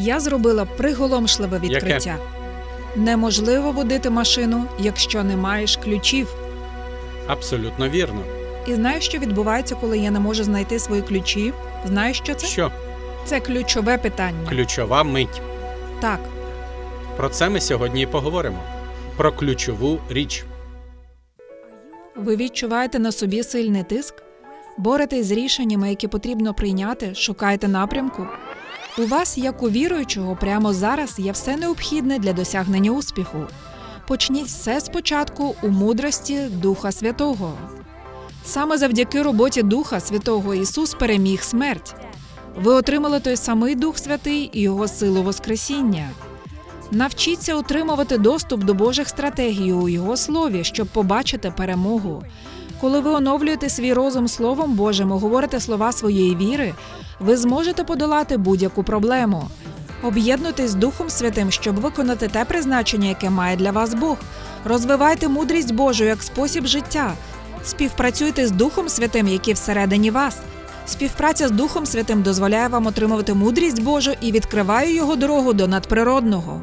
Я зробила приголомшливе відкриття. Неможливо водити машину, якщо не маєш ключів. Абсолютно вірно. І знаєш, що відбувається, коли я не можу знайти свої ключі? Знаєш, що це? Що Це ключове питання. ключова мить. Так, Про це ми сьогодні і поговоримо. Про ключову річ. ви відчуваєте на собі сильний тиск, боретесь з рішеннями, які потрібно прийняти, шукаєте напрямку. У вас, як у віруючого, прямо зараз є все необхідне для досягнення успіху. Почніть все спочатку у мудрості Духа Святого. Саме завдяки роботі Духа Святого Ісус переміг смерть. Ви отримали той самий Дух Святий і Його силу Воскресіння. Навчіться отримувати доступ до Божих стратегій у Його слові, щоб побачити перемогу. Коли ви оновлюєте свій розум Словом Божим і говорите слова своєї віри, ви зможете подолати будь-яку проблему. Об'єднуйтесь з Духом Святим, щоб виконати те призначення, яке має для вас Бог. Розвивайте мудрість Божу як спосіб життя. Співпрацюйте з Духом Святим, який всередині вас. Співпраця з Духом Святим дозволяє вам отримувати мудрість Божу і відкриває його дорогу до надприродного.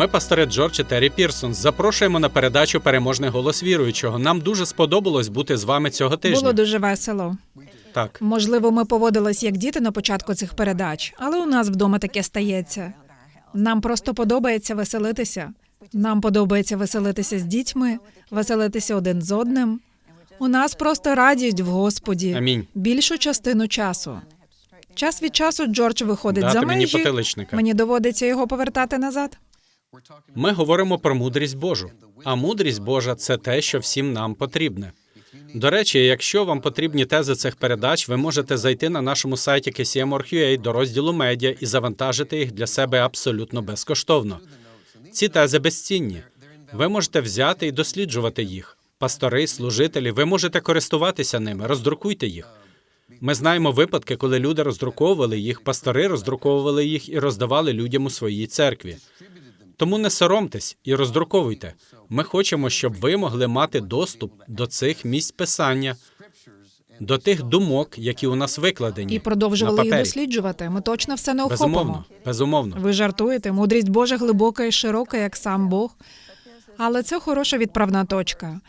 Ми, пастори Джордж і Террі Пірсон, запрошуємо на передачу Переможний голос віруючого. Нам дуже сподобалось бути з вами цього тижня. Було дуже весело. Так, Можливо, ми поводились як діти на початку цих передач, але у нас вдома таке стається. Нам просто подобається веселитися. Нам подобається веселитися з дітьми, веселитися один з одним. У нас просто радість в Господі Амінь. більшу частину часу. Час від часу Джордж виходить Дати за мені межі. потиличника. Мені доводиться його повертати назад. Ми говоримо про мудрість Божу. А мудрість Божа це те, що всім нам потрібне. До речі, якщо вам потрібні тези цих передач, ви можете зайти на нашому сайті KCM.org.ua до розділу медіа і завантажити їх для себе абсолютно безкоштовно. Ці тези безцінні. Ви можете взяти і досліджувати їх. Пастори, служителі, ви можете користуватися ними, роздрукуйте їх. Ми знаємо випадки, коли люди роздруковували їх, пастори роздруковували їх і роздавали людям у своїй церкві. Тому не соромтесь і роздруковуйте. Ми хочемо, щоб ви могли мати доступ до цих місць писання, до тих думок, які у нас викладені І продовжували на їх досліджувати. Ми точно все не Безумовно, охопимо. безумовно. Ви жартуєте, мудрість Божа глибока і широка, як сам Бог. Але це хороша відправна точка.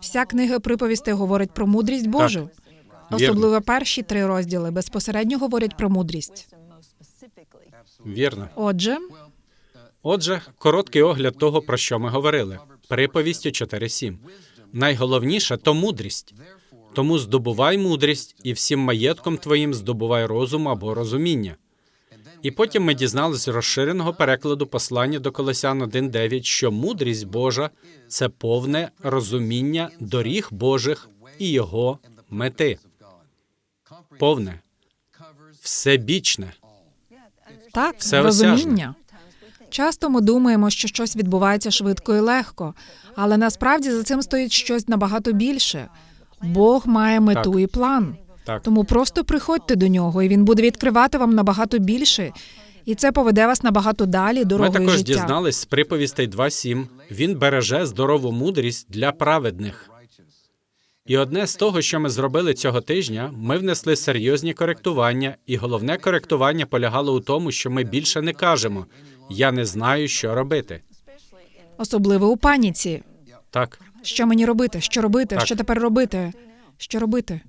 Вся книга приповістей говорить про мудрість Божу. Вірно. Особливо перші три розділи безпосередньо говорять про мудрість. Вірно. Отже, Отже, короткий огляд того, про що ми говорили. Приповісті 4.7. Найголовніше то мудрість. Тому здобувай мудрість, і всім маєтком твоїм здобувай розум або розуміння. І потім ми дізнались з розширеного перекладу послання до Колосян 1.9, що мудрість Божа це повне розуміння доріг Божих і його мети. Повне, всебічне. так, Всеосяжне. розуміння. Часто ми думаємо, що щось відбувається швидко і легко, але насправді за цим стоїть щось набагато більше. Бог має мету Так. і план. Так. Тому просто приходьте до нього, і він буде відкривати вам набагато більше, і це поведе вас набагато далі Ми також життя. дізнались з приповістей 2.7. Він береже здорову мудрість для праведних. І одне з того, що ми зробили цього тижня, ми внесли серйозні коректування, і головне коректування полягало у тому, що ми більше не кажемо я не знаю, що робити. Особливо у паніці. Так, Що мені робити? Що робити? Так. Що тепер робити? Що робити?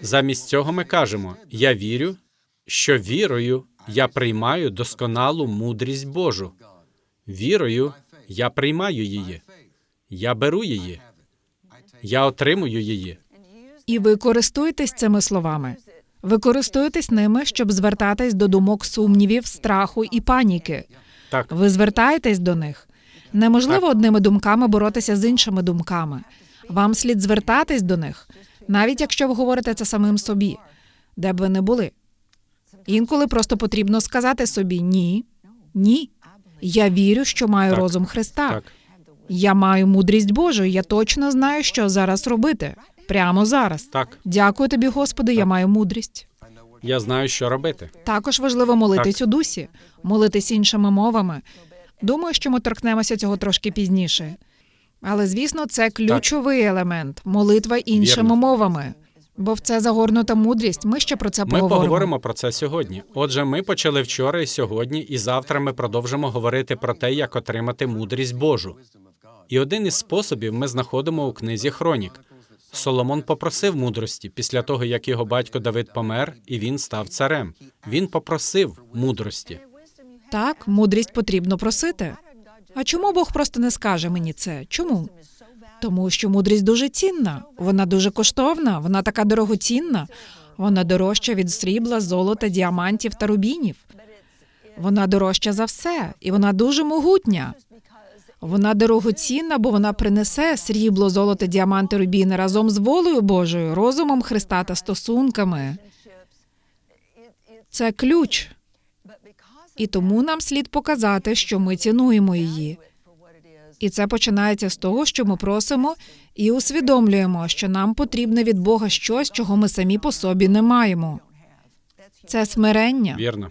замість цього ми кажемо: я вірю, що вірою я приймаю досконалу мудрість Божу. Вірою я приймаю її. Я беру її. Я отримую її. І ви користуєтесь цими словами. Ви користуєтесь ними, щоб звертатись до думок сумнівів, страху і паніки. Так, Ви звертаєтесь до них. Неможливо Так. одними думками боротися з іншими думками. Вам слід звертатись до них, навіть якщо ви говорите це самим собі, де б ви не були. Інколи просто потрібно сказати собі ні, ні. Я вірю, що маю Так. розум Христа. так. Я маю мудрість Божу, я точно знаю, що зараз робити. Прямо зараз. Так, Дякую тобі, Господи, я маю мудрість. Я знаю, що робити. Також важливо молитись у дусі, молитись іншими мовами. Думаю, що ми торкнемося цього трошки пізніше. Але звісно, це ключовий елемент молитва іншими Вірно. мовами. Бо в це загорнута мудрість. Ми ще про це Ми поговоримо. поговоримо про це сьогодні. Отже, ми почали вчора і сьогодні, і завтра ми продовжимо говорити про те, як отримати мудрість Божу. І один із способів ми знаходимо у книзі Хронік. Соломон попросив мудрості після того, як його батько Давид помер, і він став царем. Він попросив мудрості. Так, мудрість потрібно просити. А чому Бог просто не скаже мені це? Чому? Тому що мудрість дуже цінна, вона дуже коштовна, вона така дорогоцінна. Вона дорожча від срібла, золота, діамантів та рубінів. Вона дорожча за все, і вона дуже могутня. Вона дорогоцінна, бо вона принесе срібло, золото, діаманти, рубіни разом з волею Божою, розумом Христа та стосунками. Це ключ. І тому нам слід показати, що ми цінуємо її. І це починається з того, що ми просимо і усвідомлюємо, що нам потрібне від Бога щось, чого ми самі по собі не маємо. Це смирення. Вірно.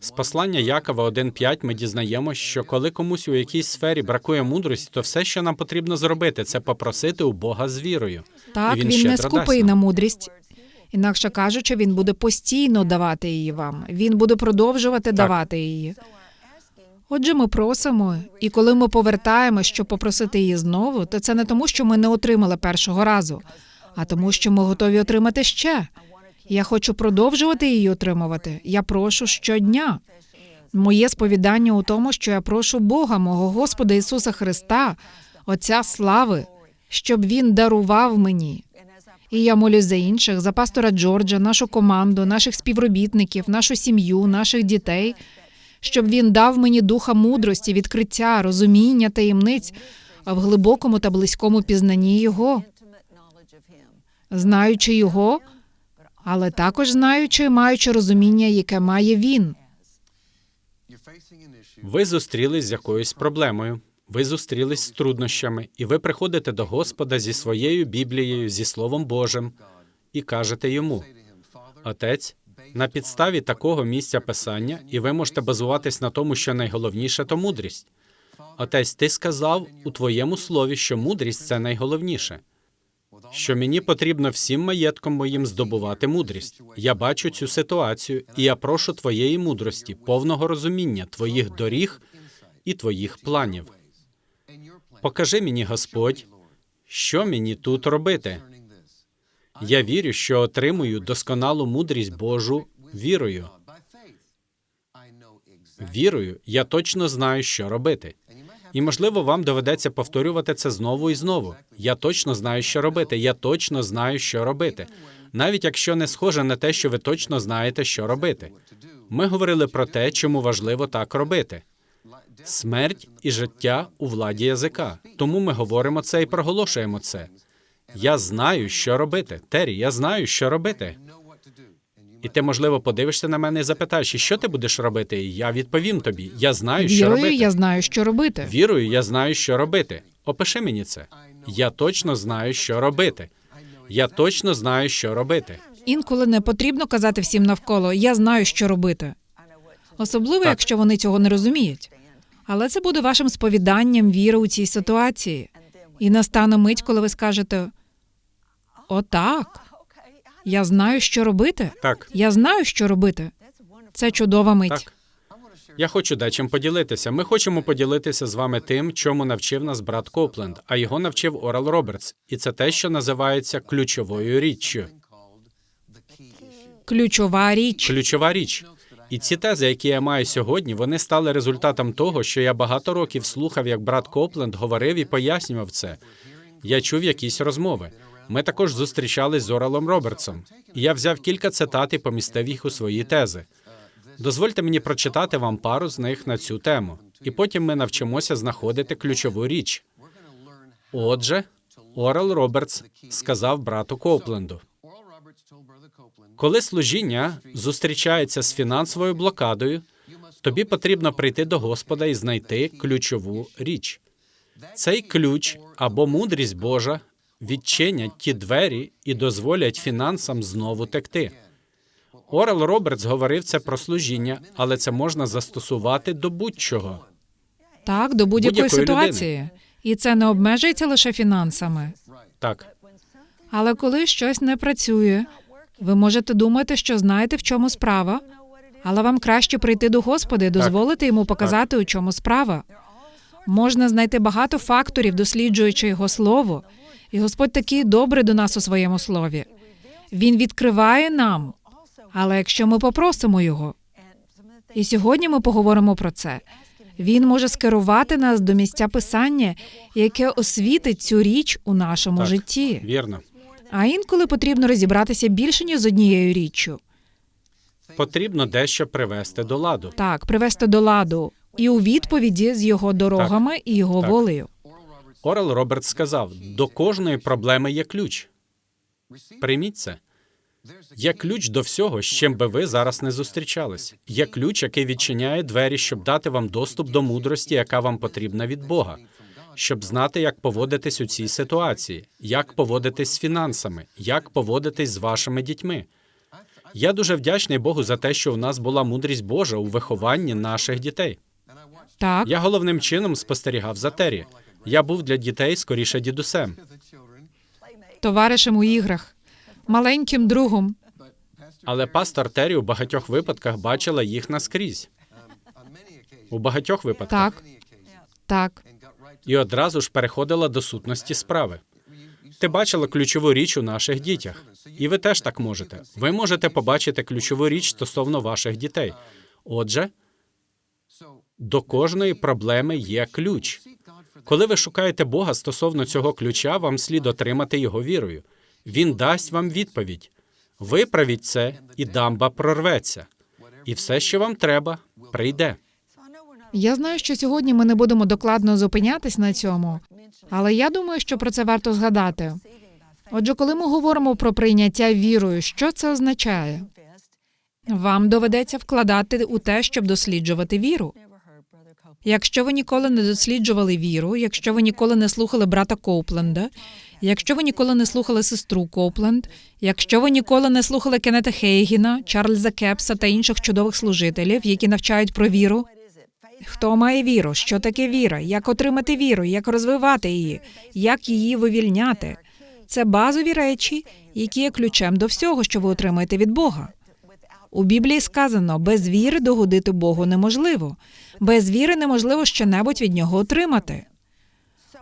З послання Якова 1.5 ми дізнаємося, що коли комусь у якійсь сфері бракує мудрості, то все, що нам потрібно зробити, це попросити у Бога з вірою. Так, І він, він не скупий на мудрість. Інакше кажучи, він буде постійно давати її вам. Він буде продовжувати давати її. Отже, ми просимо, і коли ми повертаємо, щоб попросити її знову, то це не тому, що ми не отримали першого разу, а тому, що ми готові отримати ще. Я хочу продовжувати її отримувати. Я прошу щодня. Моє сповідання у тому, що я прошу Бога, мого Господа Ісуса Христа, Отця слави, щоб Він дарував мені. І я молюсь за інших, за пастора Джорджа, нашу команду, наших співробітників, нашу сім'ю, наших дітей, щоб він дав мені духа мудрості, відкриття, розуміння таємниць в глибокому та близькому пізнанні Його, знаючи Його, але також знаючи і маючи розуміння, яке має він. Ви зустрілись з якоюсь проблемою. Ви зустрілись з труднощами, і ви приходите до Господа зі своєю Біблією, зі Словом Божим, і кажете йому: Отець, на підставі такого місця писання, і ви можете базуватись на тому, що найголовніше то мудрість. Отець, ти сказав у твоєму слові, що мудрість це найголовніше. Що мені потрібно всім маєтком моїм здобувати мудрість. Я бачу цю ситуацію, і я прошу твоєї мудрості, повного розуміння твоїх доріг і твоїх планів. Покажи мені, Господь, що мені тут робити. Я вірю, що отримую досконалу мудрість Божу вірою. Вірою, я точно знаю, що робити. І можливо, вам доведеться повторювати це знову і знову. Я точно знаю, що робити. Я точно знаю, що робити. Навіть якщо не схоже на те, що ви точно знаєте, що робити. Ми говорили про те, чому важливо так робити. Смерть і життя у владі язика. Тому ми говоримо це і проголошуємо це. Я знаю, що робити. Террі, я знаю, що робити. І ти, можливо, подивишся на мене і запитаєш, що ти будеш робити? І я відповім тобі: я знаю, що Вірою робити. я знаю, що робити. Вірою, я знаю, що робити. Опиши мені це. Я точно знаю, що робити. Я точно знаю, що робити. Інколи не потрібно казати всім навколо Я знаю, що робити. Особливо, Так. якщо вони цього не розуміють. Але це буде вашим сповіданням віри у цій ситуації. І настане мить, коли ви скажете Отак. Я знаю, що робити. Так, Я знаю, що робити. Це чудова мить. так. Я хочу дечим поділитися. Ми хочемо поділитися з вами тим, чому навчив нас брат Копленд, а його навчив Орал Робертс. І це те, що називається ключовою річчю. Ключова річ. Ключова річ. І ці тези, які я маю сьогодні, вони стали результатом того, що я багато років слухав, як брат Копленд говорив і пояснював це. Я чув якісь розмови. Ми також зустрічались з Оралом Робертсом, і я взяв кілька цитат і помістив їх у свої тези. Дозвольте мені прочитати вам пару з них на цю тему, і потім ми навчимося знаходити ключову річ. Отже, Орел Робертс сказав брату Копленду. Коли служіння зустрічається з фінансовою блокадою, тобі потрібно прийти до Господа і знайти ключову річ. Цей ключ або мудрість Божа відчинять ті двері і дозволять фінансам знову текти. Орел Робертс говорив це про служіння, але це можна застосувати до будь-чого. Так, до будь-якої Будь-якої ситуації. І це не обмежується лише фінансами. Так, Але коли щось не працює, ви можете думати, що знаєте, в чому справа, але вам краще прийти до Господа і дозволити йому показати, у чому справа. Можна знайти багато факторів, досліджуючи його слово, і Господь такий добрий до нас у своєму слові. Він відкриває нам, але якщо ми попросимо його, і сьогодні ми поговоримо про це. Він може скерувати нас до місця писання, яке освітить цю річ у нашому так, житті. вірно. А інколи потрібно розібратися більше ніж з однією річчю. Потрібно дещо привести до ладу. Так, привести до ладу і у відповіді з його дорогами і його Так. волею. Орел Робертс сказав: до кожної проблеми є ключ. Прийміть це. Є ключ до всього, з чим би ви зараз не зустрічались. Є ключ, який відчиняє двері, щоб дати вам доступ до мудрості, яка вам потрібна від Бога, щоб знати, як поводитись у цій ситуації, як поводитись з фінансами, як поводитись з вашими дітьми. Я дуже вдячний Богу за те, що у нас була мудрість Божа у вихованні наших дітей. Так, Я головним чином спостерігав за Террі. Я був для дітей скоріше дідусем. товаришем у іграх, маленьким другом. Але пастор Террі у багатьох випадках бачила їх наскрізь. У багатьох випадках. Так, так, І одразу ж переходила до сутності справи. Ти бачила ключову річ у наших дітях, і ви теж так можете. Ви можете побачити ключову річ стосовно ваших дітей. Отже, до кожної проблеми є ключ. Коли ви шукаєте Бога стосовно цього ключа, вам слід отримати його вірою. Він дасть вам відповідь. Виправіть це, і дамба прорветься. І все, що вам треба, прийде. Я знаю, що сьогодні ми не будемо докладно зупинятись на цьому, але я думаю, що про це варто згадати. Отже, коли ми говоримо про прийняття вірою, що це означає? Вам доведеться вкладати у те, щоб досліджувати віру. Якщо ви ніколи не досліджували віру, якщо ви ніколи не слухали брата Коупленда, якщо ви ніколи не слухали сестру Коупленд, якщо ви ніколи не слухали Кеннета Хейгіна, Чарльза Кепса та інших чудових служителів, які навчають про віру, Хто має віру? Що таке віра? Як отримати віру? Як розвивати її? Як її вивільняти? Це базові речі, які є ключем до всього, що ви отримаєте від Бога. У Біблії сказано: без віри догодити Богу неможливо. Без віри неможливо щонебудь від нього отримати.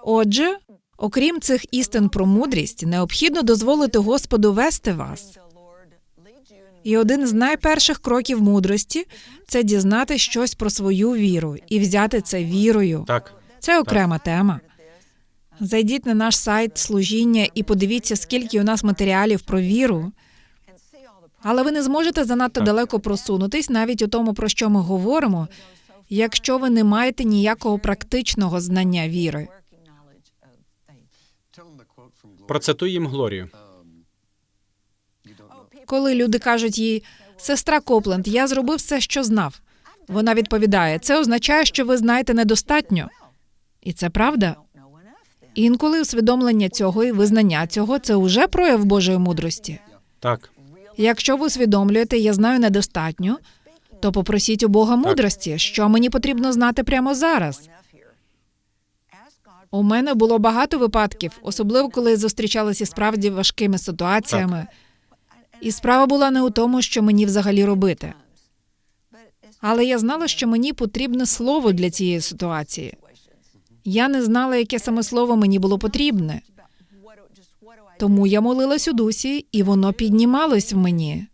Отже, окрім цих істин про мудрість, необхідно дозволити Господу вести вас. І один з найперших кроків мудрості це дізнати щось про свою віру і взяти це вірою. Так, Це окрема тема. Зайдіть на наш сайт служіння і подивіться, скільки у нас матеріалів про віру. Але ви не зможете занадто далеко просунутись навіть у тому, про що ми говоримо, якщо ви не маєте ніякого практичного знання віри. процитуй їм Глорію. Коли люди кажуть їй, сестра Копленд, я зробив все, що знав. Вона відповідає: це означає, що ви знаєте недостатньо. І це правда. Інколи усвідомлення цього і визнання цього це уже прояв Божої мудрості. Так, Якщо ви усвідомлюєте, я знаю недостатньо, то попросіть у Бога мудрості, що мені потрібно знати прямо зараз. У мене було багато випадків, особливо коли я зустрічалася справді важкими ситуаціями. І справа була не у тому, що мені взагалі робити. Але я знала, що мені потрібне слово для цієї ситуації. Я не знала, яке саме слово мені було потрібне. Тому я молилась у дусі, і воно піднімалось в мені.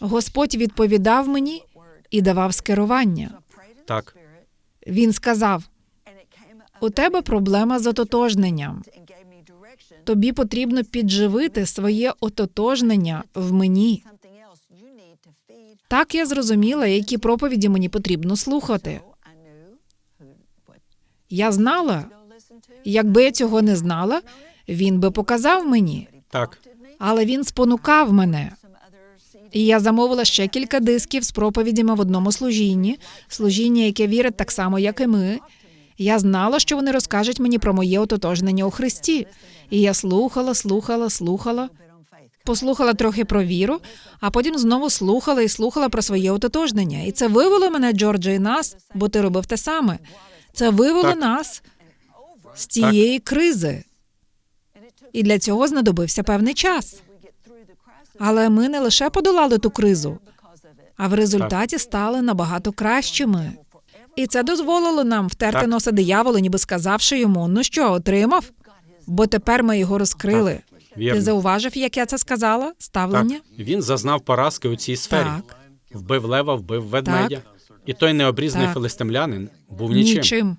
Господь відповідав мені і давав скерування. так, Він сказав: у тебе проблема з ототожненням. Тобі потрібно підживити своє ототожнення в мені. Так я зрозуміла, які проповіді мені потрібно слухати. Я знала, якби я цього не знала, він би показав мені, так. але він спонукав мене. І я замовила ще кілька дисків з проповідями в одному служінні, служіння, яке вірить так само, як і ми. Я знала, що вони розкажуть мені про моє ототожнення у Христі. І я слухала, слухала, слухала, послухала трохи про віру, а потім знову слухала і слухала про своє ототожнення. І це вивело мене, Джордже, і нас, бо ти робив те саме. Це вивело Так. нас з тієї кризи. І для цього знадобився певний час. Але ми не лише подолали ту кризу, а в результаті стали набагато кращими. І це дозволило нам втерти Так. носа дияволу, ніби сказавши йому: ну що, отримав? Бо тепер ми його розкрили. Ти зауважив, як я це сказала? Ставлення? Так, він зазнав поразки у цій сфері. Так. Вбив лева, вбив ведмедя. І той необрізний Так. филистимлянин був нічим. Нічим.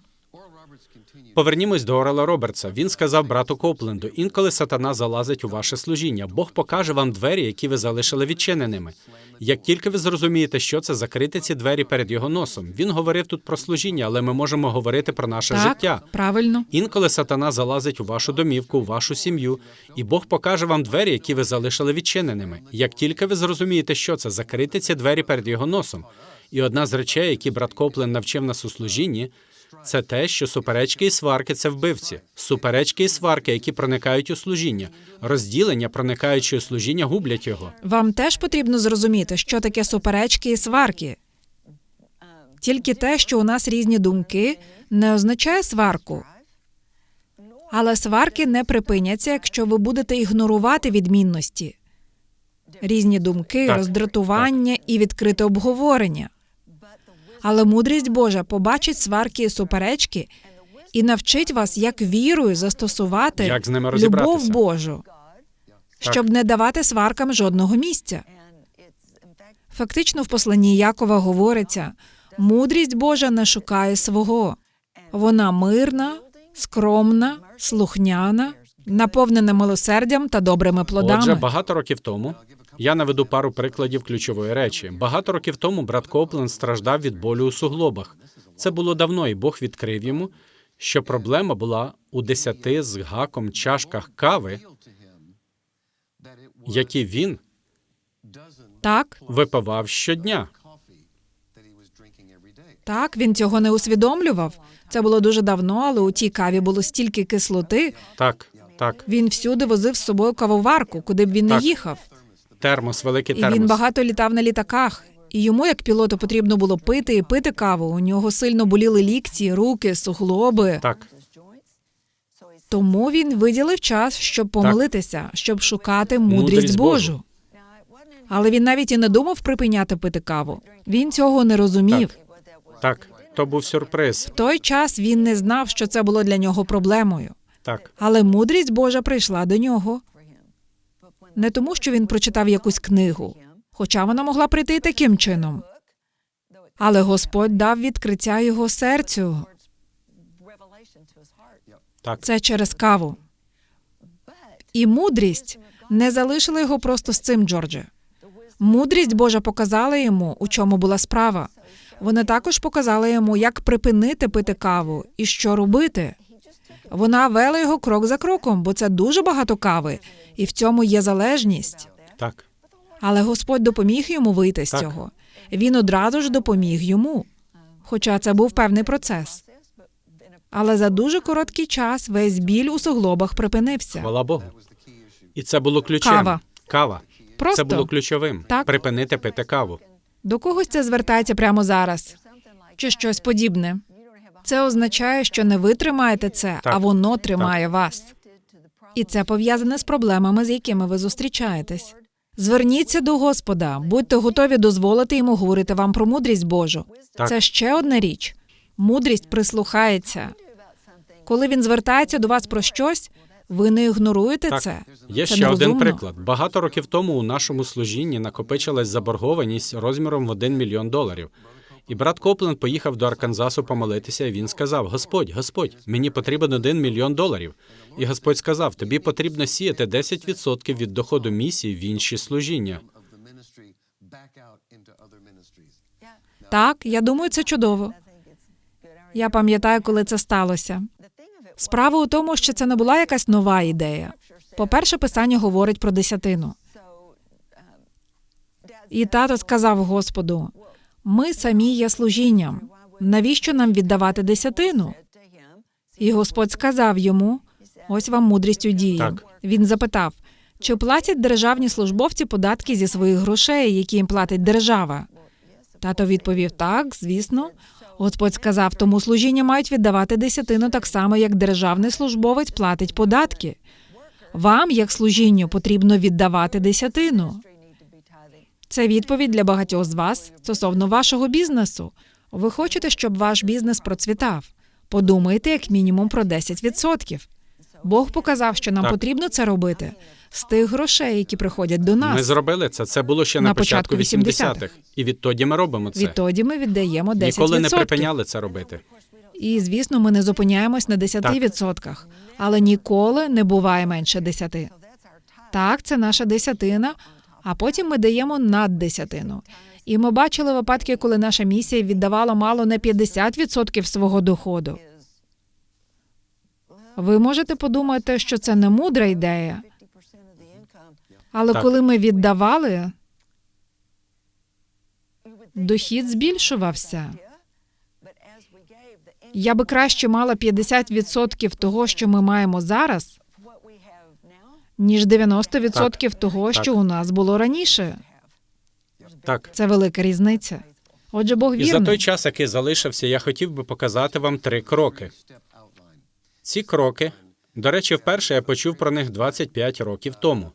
Повернімось до Орела Робертса. Він сказав брату Копленду: інколи сатана залазить у ваше служіння. Бог покаже вам двері, які ви залишили відчиненими. Як тільки ви зрозумієте, що це, закрити ці двері перед його носом. Він говорив тут про служіння, але ми можемо говорити про наше Так, життя. правильно. Інколи сатана залазить у вашу домівку, у вашу сім'ю, і Бог покаже вам двері, які ви залишили відчиненими. Як тільки ви зрозумієте, що це, закрити ці двері перед його носом. І одна з речей, які брат Коплен навчив нас у служінні, це те, що суперечки і сварки це вбивці. Суперечки і сварки, які проникають у служіння. Розділення, проникаючи у служіння, гублять його. Вам теж потрібно зрозуміти, що таке суперечки і сварки. Тільки те, що у нас різні думки, не означає сварку. Але сварки не припиняться, якщо ви будете ігнорувати відмінності. Різні думки, Так, роздратування і відкрите обговорення. Але мудрість Божа побачить сварки і суперечки і навчить вас, як вірою застосувати Як з ними любов. Божу, щоб не давати сваркам жодного місця. Фактично, в посланні Якова говориться: мудрість Божа не шукає свого. Вона мирна, скромна, слухняна, наповнена милосердям та добрими плодами. Отже, багато років тому я наведу пару прикладів ключової речі. Багато років тому брат Коплен страждав від болю у суглобах. Це було давно, і Бог відкрив йому, що проблема була у десяти з гаком чашках кави, які він Так, випивав щодня. так, він цього не усвідомлював. Це було дуже давно, але у тій каві було стільки кислоти. Так, так, Він всюди возив з собою кавоварку, куди б він не Так. їхав. Термос, великий І термос. він багато літав на літаках. І йому, як пілоту, потрібно було пити і пити каву. У нього сильно боліли лікті, руки, суглоби. Так, Тому він виділив час, щоб помолитися, щоб шукати мудрість, Мудрість Божу. Божу. Але він навіть і не думав припиняти пити каву. Він цього не розумів. так, то був сюрприз. В той час він не знав, що це було для нього проблемою. Так, Але мудрість Божа прийшла до нього не тому, що він прочитав якусь книгу, хоча вона могла прийти таким чином. Але Господь дав відкриття його серцю. так, Це через каву. І мудрість не залишила його просто з цим, Джордже. Мудрість Божа показала йому, у чому була справа. Вона також показала йому, як припинити пити каву і що робити. Вона вела його крок за кроком, бо це дуже багато кави, і в цьому є залежність. так. Але Господь допоміг йому вийти з Так. цього. Він одразу ж допоміг йому. Хоча це був певний процес. Але за дуже короткий час весь біль у суглобах припинився. Хвала Богу. І це було ключем. Кава. Кава. Просто Це було ключовим. Так. Припинити пити каву. до когось це звертається прямо зараз, чи щось подібне. Це означає, що не ви тримаєте це, Так. а воно тримає вас. І це пов'язане з проблемами, з якими ви зустрічаєтесь. Зверніться до Господа, будьте готові дозволити йому говорити вам про мудрість Божу. Так. Це ще одна річ. Мудрість прислухається. Коли він звертається до вас про щось, ви не ігноруєте Так. це. Є це ще один приклад. Багато років тому у нашому служінні накопичилась заборгованість розміром в 1 мільйон доларів. І брат Коплен поїхав до Арканзасу помолитися, і він сказав: Господь, Господь, мені потрібен 1 мільйон доларів. І Господь сказав: тобі потрібно сіяти 10% від доходу місії в інші служіння. Так, я думаю, це чудово. Я пам'ятаю, коли це сталося. Справа у тому, що це не була якась нова ідея. По-перше, писання говорить про десятину. І тато сказав Господу: ми самі є служінням. Навіщо нам віддавати десятину? І Господь сказав йому: ось вам мудрість у дії. Так. Він запитав: чи платять державні службовці податки зі своїх грошей, які їм платить держава? Тато відповів: так, звісно. Господь сказав, тому служіння мають віддавати десятину так само, як державний службовець платить податки. Вам, як служінню, потрібно віддавати десятину. Це відповідь для багатьох з вас стосовно вашого бізнесу. Ви хочете, щоб ваш бізнес процвітав. Подумайте як мінімум про 10%. Бог показав, що нам Так. потрібно це робити з тих грошей, які приходять до нас. Ми зробили це. Це було ще на, На початку початку 80-х. І відтоді ми робимо це. Відтоді ми віддаємо 10%. Ніколи не припиняли це робити. І звісно, ми не зупиняємось на 10%, але ніколи не буває менше 10%. Так, це наша десятина, а потім ми даємо над десятину. І ми бачили випадки, коли наша місія віддавала мало не 50% свого доходу. Ви можете подумати, що це не мудра ідея, але Так. коли ми віддавали, дохід збільшувався. Я би краще мала 50% того, що ми маємо зараз, ніж 90% того, Так. що у нас було раніше. Так. Це велика різниця. Отже, Бог І за той час, який залишився, я хотів би показати вам три кроки. Ці кроки, до речі, вперше я почув про них 25 років тому.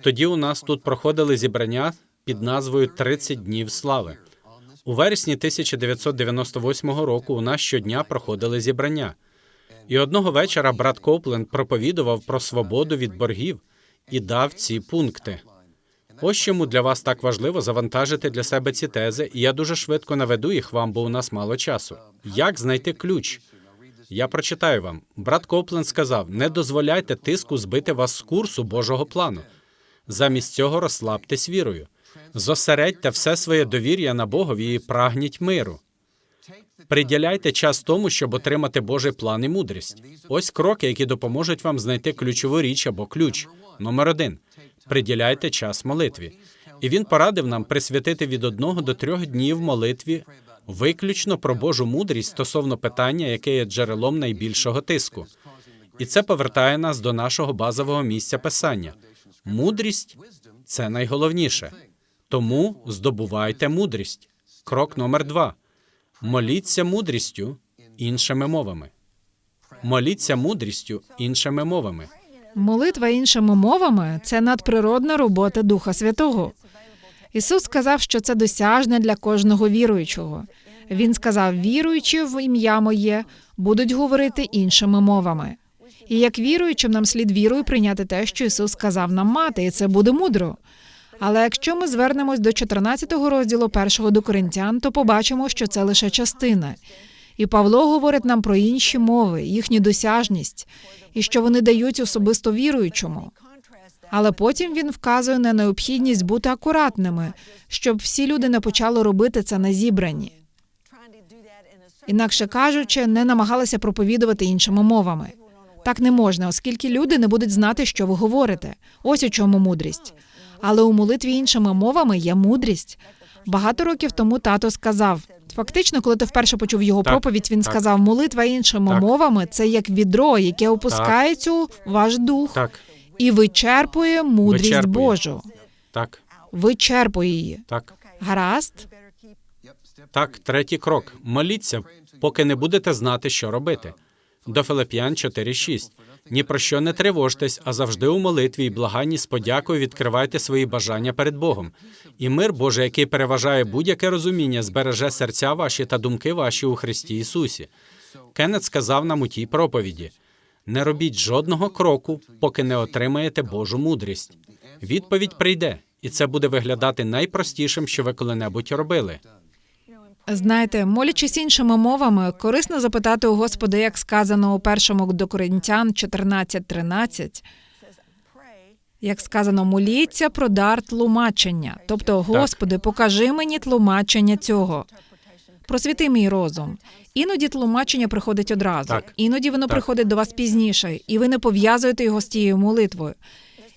Тоді у нас тут проходили зібрання під назвою «30 днів слави. У вересні 1998 року у нас щодня проходили зібрання. І одного вечора брат Копленд проповідував про свободу від боргів і дав ці пункти. Ось чому для вас так важливо завантажити для себе ці тези, і я дуже швидко наведу їх вам, бо у нас мало часу. Як знайти ключ? Я прочитаю вам. Брат Копленд сказав: не дозволяйте тиску збити вас з курсу Божого плану. Замість цього розслабтесь вірою. Зосередьте все своє довір'я на Богові і прагніть миру. Приділяйте час тому, щоб отримати Божий план і мудрість. Ось кроки, які допоможуть вам знайти ключову річ або ключ. Номер один приділяйте час молитві. І він порадив нам присвятити від одного до трьох днів молитві виключно про Божу мудрість стосовно питання, яке є джерелом найбільшого тиску. І це повертає нас до нашого базового місця писання. Мудрість це найголовніше. Тому здобувайте мудрість. Крок номер два. Моліться мудрістю іншими мовами. Моліться мудрістю іншими мовами. Молитва іншими мовами це надприродна робота Духа Святого. Ісус сказав, що це досяжне для кожного віруючого. Він сказав: віруючі в ім'я моє будуть говорити іншими мовами. І як віруючим, нам слід вірою прийняти те, що Ісус сказав нам мати, і це буде мудро. Але якщо ми звернемось до 14 розділу першого до Коринтян, то побачимо, що це лише частина. І Павло говорить нам про інші мови, їхню досяжність, і що вони дають особисто віруючому. Але потім він вказує на необхідність бути акуратними, щоб всі люди не почали робити це на зібранні. Інакше кажучи, не намагалися проповідувати іншими мовами. Так не можна, оскільки люди не будуть знати, що ви говорите. Ось у чому мудрість. Але у молитві іншими мовами є мудрість. Багато років тому тато сказав. Фактично, коли ти вперше почув його Так, проповідь, він так. сказав: молитва іншими Так. мовами це як відро, яке опускається у ваш дух Так, і вичерпує мудрість Вичерпує. Божу. так, Вичерпує її. так. Гаразд? Так, третій крок. Моліться, поки не будете знати, що робити. До Филип'ян 4.6. Ні про що не тривожтесь, а завжди у молитві і благанні з подякою відкривайте свої бажання перед Богом. І мир Божий, який переважає будь-яке розуміння, збереже серця ваші та думки ваші у Христі Ісусі. Кеннет сказав нам у тій проповіді: не робіть жодного кроку, поки не отримаєте Божу мудрість. Відповідь прийде, і це буде виглядати найпростішим, що ви коли-небудь робили. Знаєте, молячись іншими мовами, корисно запитати у Господа, як сказано у першому до Коринтян 14.13, як сказано, моліться про дар тлумачення. Тобто, Господи, покажи мені тлумачення цього. Просвіти мій розум. Іноді тлумачення приходить одразу, Так. іноді воно Так. приходить до вас пізніше, і ви не пов'язуєте його з тією молитвою.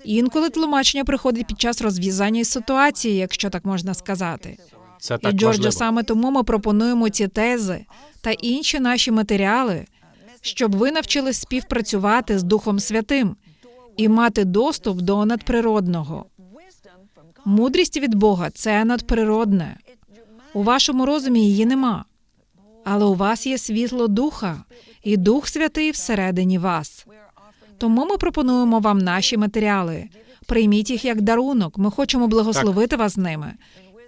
Інколи тлумачення приходить під час розв'язання ситуації, якщо так можна сказати. Це І так Джордже, важливо. саме тому ми пропонуємо ці тези та інші наші матеріали щоб ви навчились співпрацювати з Духом Святим і мати доступ до надприродного. Мудрість від Бога це надприродне. У вашому розумі її нема. Але у вас є світло духа, і Дух Святий всередині вас. Тому ми пропонуємо вам наші матеріали. Прийміть їх як дарунок. Ми хочемо благословити вас ними.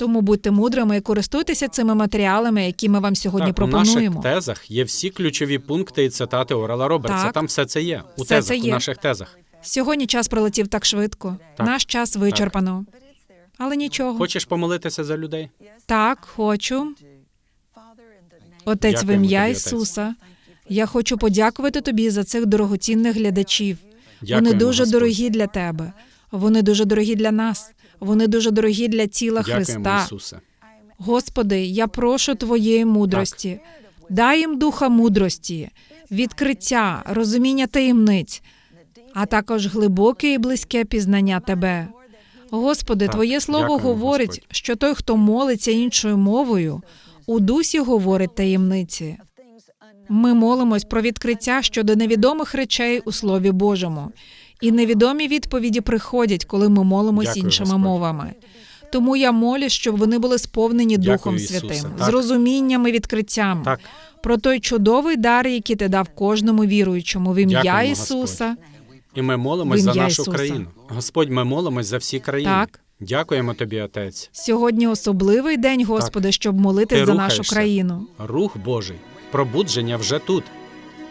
Тому будьте мудрими і користуйтеся цими матеріалами, які ми вам сьогодні так, у наших пропонуємо. тезах є всі ключові пункти і цитати Орела Робертса. Так. Там все це є. У Все тезах, це є. у наших тезах. Сьогодні час пролетів так швидко. Так. Наш час вичерпано. Але нічого. Хочеш помолитися за людей? Так, хочу. Отець, в ім'я. Ісуса. Я хочу подякувати тобі за цих дорогоцінних глядачів. Вони дуже Господь. дорогі для тебе. Вони дуже дорогі для нас. Вони дуже дорогі для тіла Дякуємо, Христа. Ісусе. Господи, я прошу твоєї мудрості. Дай їм духа мудрості, відкриття, розуміння таємниць, а також глибоке і близьке пізнання тебе. Господи, Так, Твоє слово дякуємо, говорить, Господь. що той, хто молиться іншою мовою, у дусі говорить таємниці. Ми молимось про відкриття щодо невідомих речей у Слові Божому, і невідомі відповіді приходять, коли ми молимось Дякую, іншими Господь. мовами. Тому я молюсь, щоб вони були сповнені Дякую, Духом Ісусе. Святим, Так. з розумінням і відкриттям Так. про той чудовий дар, який ти дав кожному віруючому в ім'я Ісуса. І ми молимось за нашу Ісуса. країну. Господь, ми молимось за всі країни. Так. Дякуємо тобі, Отець. Сьогодні особливий день, Господи, щоб молитись Ти за нашу країну. Рух Божий, пробудження вже тут.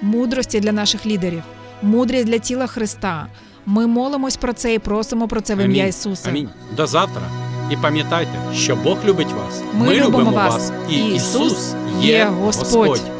Мудрості для наших лідерів, мудрість для тіла Христа. Ми молимось про це і просимо про це в ім'я. Ісуса. Амінь. До завтра. І пам'ятайте, що Бог любить вас. Ми любимо вас. І Ісус є Господь.